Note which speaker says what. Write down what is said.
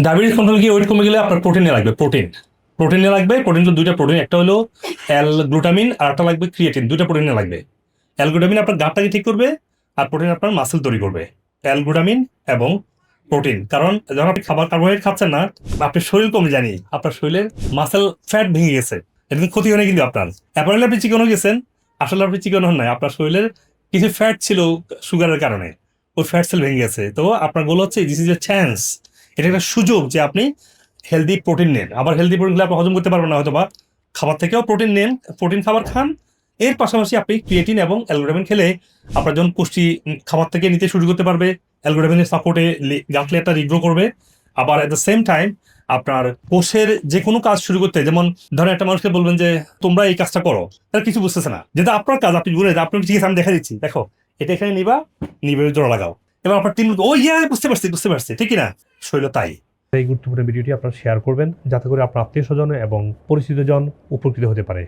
Speaker 1: Diabetes control গিয়ে wait কমে গেলে আপনার প্রোটিনে লাগবে প্রোটিন প্রোটিনে লাগবে প্রোটিন তো দুইটা প্রোটিন একটা হলো অ্যাল গ্লুটামিন আর একটা লাগবে ক্রিয়েটিন দুইটা প্রোটিনে লাগবে। অ্যাল গ্লুটামিন আপনার গাটটাকে ঠিক করবে? আর প্রোটিন আপনার মাসেল তৈরি করবে। অ্যাল গ্লুটামিন এবং প্রোটিন কারণ যখন আপনি খাবার কার্বোহাইড্রেট খাচ্ছেন না আপনার শরীর কমে জানি আপনার শরীরের মাসেল ফ্যাট ভেঙে গেছে। এটা ক্ষতি হয় কিন্তু আপনার। অ্যাপারেলে আপনি চিকন গেছেন। আসলে আপনি চিকন হন নাই, আপনার শরীরের কিছু ফ্যাট ছিল সুগারের কারণে। ওই ফ্যাট সেল ভেঙে গেছে। তো আপনার গোল হচ্ছে দিস ইজ এ চান্স এটা একটা সুযোগ যে আপনি হেলদি প্রোটিন নেন। আবার হেলদি প্রোটিন খেলে আপনি হজম করতে পারবেন না হয়তো বা খাবার থেকেও প্রোটিন নেন প্রোটিন খাবার খান। এর পাশাপাশি আপনি ক্রিয়েটিন এবং অ্যালগোডামিন খেলে আপনার যখন পুষ্টি খাবার থেকে নিতে শুরু করতে পারবে অ্যালগোডামিনের সাপোর্টে গাঁটলে একটা রিগ্রো করবে। আবার এট দ্য সেম টাইম আপনার কোষের যে কোনো কাজ শুরু করতে, যেমন ধরেন একটা মানুষকে বলবেন যে, তোমরা এই কাজটা করো। তারা কিছু বুঝতেছে না। যেটা আপনার কাজ, আপনি বলে আপনি ঠিক আছে, আমি দেখা দিচ্ছি। দেখো, এটা এখানে নিবা, নিবে, জোড়া লাগাও। এবার আপনার টিম ও ইয়া বুঝতে পারছি বুঝতে পারছি, ঠিক না শৈল, তাই।
Speaker 2: এই গুরুত্বপূর্ণ ভিডিওটি আপনারা শেয়ার করবেন, যাতে করে আপনার আত্মীয় স্বজন এবং পরিচিতজন উপকৃত হতে পারে।